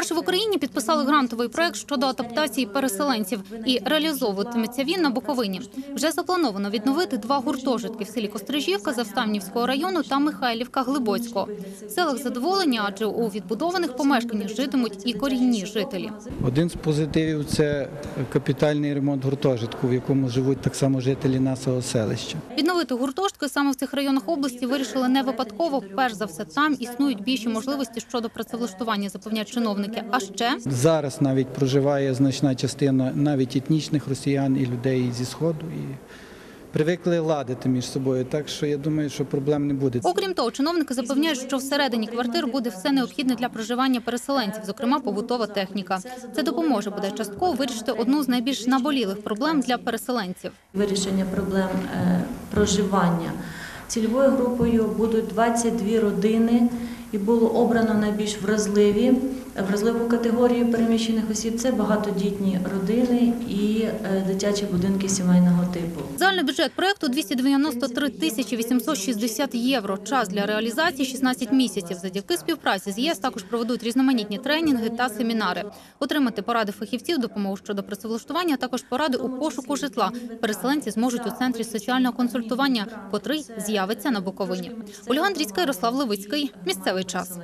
Вперше в Україні підписали грантовий проект щодо адаптації переселенців, і реалізовуватиметься він на Буковині. Вже заплановано відновити два гуртожитки в селі Кострижівка Завставнівського району та Михайлівка Глибоцького. В селах задоволення, адже у відбудованих помешканнях житимуть і корінні жителі. Один з позитивів це капітальний ремонт гуртожитку, в якому живуть так само жителі нашого селища. Відновити гуртожитки саме в цих районах області вирішили не випадково. Перш за все, там існують більші можливості щодо працевлаштування, запевняють чиновники. А ще Зараз навіть проживає значна частина навіть етнічних росіян і людей зі сходу. І привикли ладити між собою. Так що я думаю, що проблем не буде. Окрім того, чиновники запевняють, що всередині квартир буде все необхідне для проживання переселенців, зокрема побутова техніка. Це допоможе буде частково вирішити одну з найбільш наболілих проблем для переселенців. вирішення проблем е, проживання. Цільовою групою будуть 22 родини, і було обрано найбільш вразливі, вразливу категорію переміщених осіб. Це багатодітні родини і дитячі будинки сімейного типу. Загальний бюджет проекту 293 тисячі 860 євро. Час для реалізації 16 місяців. Завдяки співпраці з ЄС також проведуть різноманітні тренінги та семінари. Отримати поради фахівців, допомогу щодо працевлаштування, також поради у пошуку житла. Переселенці зможуть у центрі соціального консультування, котрий з'явиться на Буковині. Ольга Андрійська, Ярослав Левицький. Місцевий час.